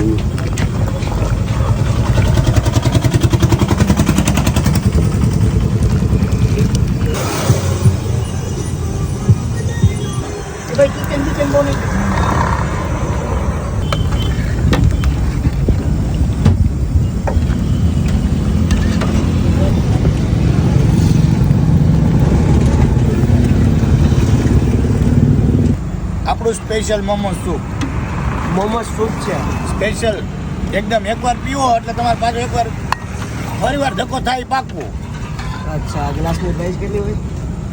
એમ chicken chicken બોની આપણું special momo soup momo soup છે. સ્પેશિયલ એકદમ એકવાર પીવો એટલે તમારે પાછો એકવાર ફરી વાર ધક્કો થાય પાકવું. અચ્છા ગ્લાસની પ્રાઇસ કેટલી હોય?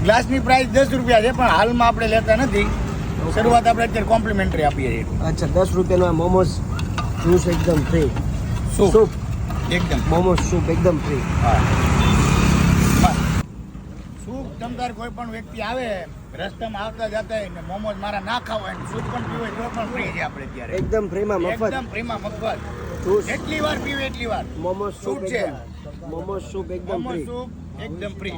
ગ્લાસની પ્રાઇસ દસ રૂપિયા છે પણ હાલમાં આપણે લેતા નથી. શરૂઆત આપણે અત્યારે કોમ્પ્લિમેન્ટરી આપીએ છીએ. અચ્છા દસ રૂપિયાનો મોમોસ જ્યુસ એકદમ ફ્રી સૂપ સૂપ એકદમ. મોમોસ સૂપ એકદમ ફ્રી હા. સૂપ તમતાર કોઈ પણ વ્યક્તિ આવે રસ્તામાં આવતા જતા ને મોમોઝ મારા ના ખાવા ને સૂપ પણ પીવે તો પણ ફ્રી છે આપણે ત્યારે એકદમ ફ્રીમાં મફત. એકદમ ફ્રીમાં મફત. જેટલી વાર પીવે એટલી વાર. મોમોઝ સૂપ છે. મોમોઝ સૂપ એકદમ ફ્રી સૂપ એકદમ ફ્રી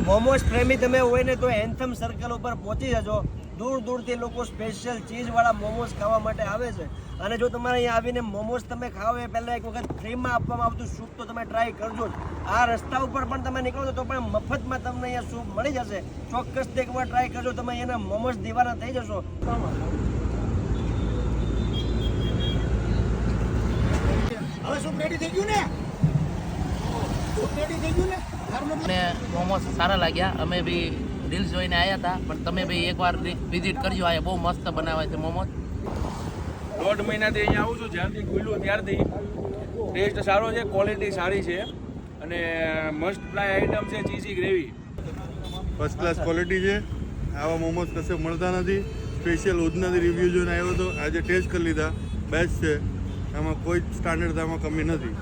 મોમોસ પ્રેમી તમે હોય ને તો એન્થમ સર્કલ ઉપર પહોંચી જજો. દૂર દૂરથી લોકો સ્પેશિયલ ચીઝવાળા મોમોસ ખાવા માટે આવે છે. અને જો તમારે અહીંયા આવીને મોમોસ તમે ખાવ એ પહેલાં એક વખત ફ્રીમાં આપવામાં આવતું સૂપ તો તમે ટ્રાય કરજો જ. આ રસ્તા ઉપર પણ તમે નીકળો તો પણ મફતમાં તમને અહીંયા સૂપ મળી જશે. ચોક્કસથી એકવાર ટ્રાય કરજો તમે અહીંયાના મોમોસ દીવાના થઈ જશો. હવે સૂપ રેડી થઈ ગયું ને? સૂપ રેડી થઈ ગયું ને? તારું મોમોસ સારા લાગ્યા. અમે બી રીલ્સ જોઈને આવ્યા હતા પણ તમે ભાઈ એકવાર વિઝિટ કરજો આ બહુ મસ્ત બનાવે છે મોમોઝ. દોઢ મહિનાથી અહીંયા આવું છું જ્યારથી ખુલ્લું ત્યારથી ટેસ્ટ સારો છે ક્વોલિટી સારી છે. અને મસ્ટ ફ્લાય આઈટમ છે cheesy gravy first class quality છે. આવા મોમોસ કશે મળતા નથી. સ્પેશિયલ ઉધનાથી રિવ્યૂ જોઈને આવ્યો હતો આજે ટેસ્ટ કરી લીધા. બેસ્ટ છે. આમાં કોઈ સ્ટાન્ડર્ડ આમાં કમી નથી.